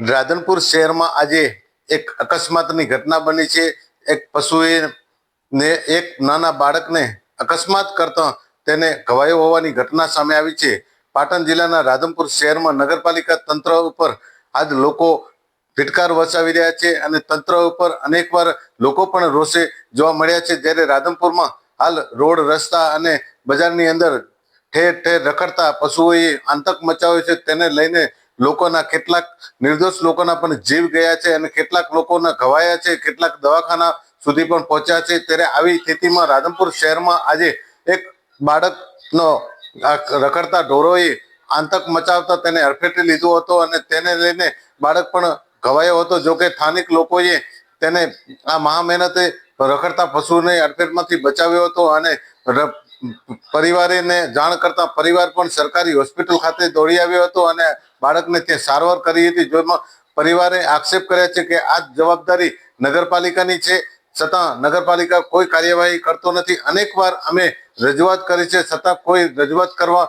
રાધનપુર શહેરમાં આજે એક અકસ્માતની ઘટના બની છે. એક પશુએ ને એક નાના બાળકને અકસ્માત કરતા તેને ઘવાયો હોવાની ઘટના સામે આવી છે. પાટણ જિલ્લાના રાધનપુર શહેરમાં નગરપાલિકા તંત્ર ઉપર આજ લોકો ફિટકાર વસાવી રહ્યા છે અને તંત્ર ઉપર અનેકવાર લોકો પણ રોષે જોવા મળ્યા છે. જ્યારે રાધનપુરમાં હાલ રોડ, રસ્તા અને બજારની અંદર ઠેર ઠેર રખડતા પશુઓએ આતંક મચાવ્યો છે. તેને લઈને લોકોના કેટલાક નિર્દોષ લોકોના પણ જીવ ગયા છે અને કેટલાક લોકોના ઘવાયા છે, કેટલાક દવાખાના સુધી પણ પહોંચ્યા છે. ત્યારે આવી સ્થિતિમાં રાધનપુર શહેરમાં આજે એક બાળકનો રખડતા ઢોરોએ આતંક મચાવતા તેને અડફેટે લીધો હતો અને તેને લઈને બાળક પણ ઘવાયો હતો. જોકે સ્થાનિક લોકોએ તેને આ મહા મહેનતે રખડતા પશુને અડફેટમાંથી બચાવ્યો હતો અને પરિવારેને જાણ કરતા પરિવાર પણ સરકારી હોસ્પિટલ ખાતે દોડી આવ્યો હતો અને બાળકને ત્યાં સારવાર કરી હતી, જેમાં પરિવારે આક્ષેપ કર્યા છે કે આ જવાબદારી નગરપાલિકાની છે. છતાં નગરપાલિકા કોઈ કાર્યવાહી કરતો નથી. અનેકવાર અમે રજૂઆત કરી છે, છતાં કોઈ રજૂઆત કરવા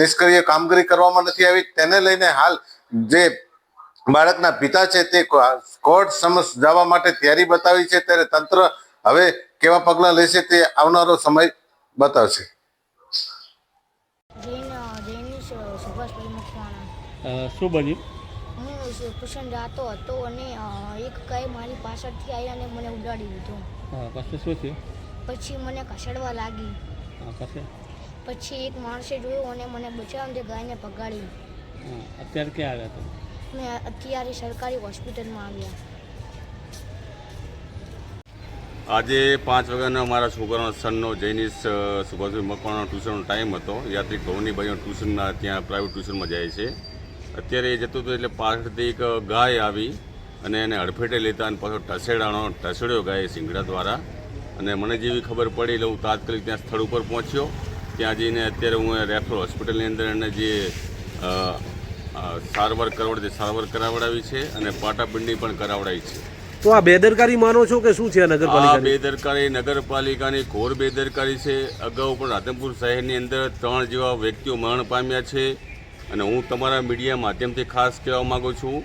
નિષ્ક્રિય કામગીરી કરવામાં નથી આવી. તેને લઈને હાલ જે બાળકના પિતા છે તે કોર્ટ સમક્ષ જવા માટે તૈયારી બતાવી છે. ત્યારે તંત્ર હવે કેવા પગલાં લેશે તે આવનારો સમય બતાવશે. શું બન્યું? હું હતો અને એક કઈ મારી પાછળથી આવી અને મને ઉડાડી દીધો. પછી શું થયું? પછી મને કસડવા લાગી. પછી? પછી એક માણસે જોયું અને મને બચાવ્યો તે ગાયને પગાડી. અત્યારે ક્યાં આવ્યા તમે? મેં અત્યારે સરકારી હોસ્પિટલમાં આવ્યા. આજે પાંચ વાગ્યાનો મારા છોકરાનો સનનો જૈનિશ સુભાષભાઈ મકવાણાનો ટ્યુશનનો ટાઈમ હતો. યાત્રિક ભવનીભાઈનો ટ્યુશનના ત્યાં પ્રાઇવેટ ટ્યુશનમાં જાય છે. અત્યારે એ જતો હતો એટલે પાછળથી એક ગાય આવી અને એને હડફેટે લેતા અને પાછો ઢસેડાનો ઢસેડ્યો ગાય સિંગડા દ્વારા. અને મને જેવી ખબર પડી એટલે હું તાત્કાલિક ત્યાં સ્થળ ઉપર પહોંચ્યો. ત્યાં જઈને અત્યારે હું રેફરલ હોસ્પિટલની અંદર એને જે સારવાર કરાવડી સારવાર કરાવડાવી છે અને પાટાપિંડી પણ કરાવડાવી છે. તો આ બેદરકારી માનો છો કે શું છે આ આ બેદરકારી નગરપાલિકાની ઘોર બેદરકારી છે. અગાઉ પણ રાધનપુર શહેરની અંદર ત્રણ જેવા વ્યક્તિઓ મરણ પામ્યા છે અને હું તમારા મીડિયા માધ્યમથી ખાસ કહેવા માગું છું.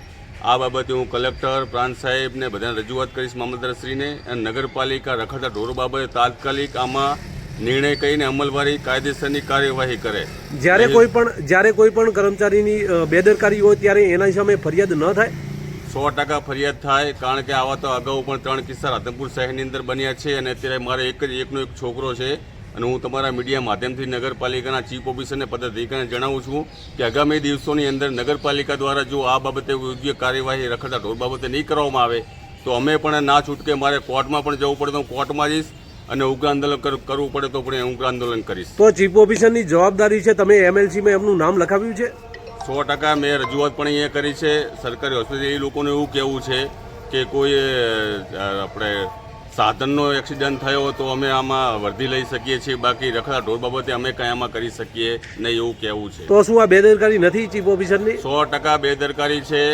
આ બાબતે હું કલેક્ટર પ્રાંત સાહેબને બધાને રજૂઆત કરીશ મામલતદારશ્રીને. અને નગરપાલિકા રખડતા ઢોરો બાબતે તાત્કાલિક આમાં નિર્ણય કરીને અમલવારી કાયદેસરની કાર્યવાહી કરે. જ્યારે કોઈ પણ જ્યારે કોઈ પણ કર્મચારીની બેદરકારી હોય ત્યારે એના સામે ફરિયાદ ન થાય? સો ટકા ફરિયાદ થાય, કારણ કે આવા તો અગાઉ પણ ત્રણ કિસ્સા રાધનપુર શહેરની અંદર બન્યા છે અને અત્યારે મારે એક જ એકનો એક છોકરો છે અને હું તમારા મીડિયા માધ્યમથી નગરપાલિકાના ચીફ ઓફિસરને પદાધિકારીને જણાવું છું કે આગામી દિવસોની અંદર નગરપાલિકા દ્વારા જો આ બાબતે યોગ્ય કાર્યવાહી રખડતા ઢોર બાબતે નહીં કરવામાં આવે, તો અમે પણ ના છૂટકે મારે કોર્ટમાં પણ જવું પડે તો હું કોર્ટમાં જઈશ અને ઉગ્ર આંદોલન કરવું પડે તો પણ ઉગ્ર આંદોલન કરીશ. તો ચીફ ઓફિસરની જવાબદારી છે, તમે એમએલસીમાં એમનું નામ લખાવ્યું છે? સો ટકા મેં રજૂઆત પણ અહીંયા કરી છે. સરકારી હોસ્પિટલ એ લોકોને એવું કહેવું છે કે કોઈ આપણે સાધનનો એક્સિડન્ટ થયો તો અમે આમાં વર્ધી લઈ શકીએ છીએ. બાકી રખડા ઢોર બાબતે અમે કંઈ આમાં કરી શકીએ નહીં એવું કહેવું છે. તો શું આ બેદરકારી નથી ચીફ ઓફિસરની? સો ટકા બેદરકારી છે.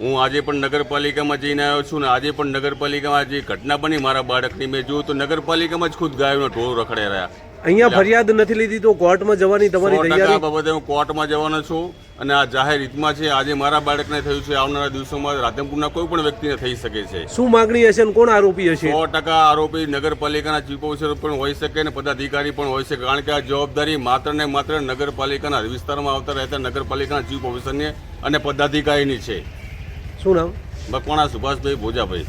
હું આજે પણ નગરપાલિકામાં જઈને આવ્યો છું ને આજે પણ નગરપાલિકામાં જે ઘટના બની મારા બાળકની મેં જોયું તો નગરપાલિકામાં જ ખુદ ગાયોનો ઢોર રખડે રહ્યા અહીંયા ફરિયાદ નથી લીધી તો કોર્ટમાં જવાની તમારી તૈયારી? બાબતે હું કોર્ટમાં જવાનો છું અને આ જાહેર હિતમાં છે. આજે મારા બાળકને થયું છે આવનારા દિવસોમાં રાધનપુરના કોઈ પણ વ્યક્તિને થઈ શકે છે. શું માગણી હશે અને કોણ આરોપી હશે? સો ટકા આરોપી નગરપાલિકાના ચીફ ઓફિસર પણ હોઈ શકે અને પદાધિકારી પણ હોઈ શકે કારણ કે આ જવાબદારી માત્ર ને માત્ર નગરપાલિકાના વિસ્તારમાં આવતા રહેતા નગરપાલિકાના ચીફ ઓફિસરની અને પદાધિકારીની છે. શું નામ? મકવાણા સુભાષભાઈ ભોજાભાઈ.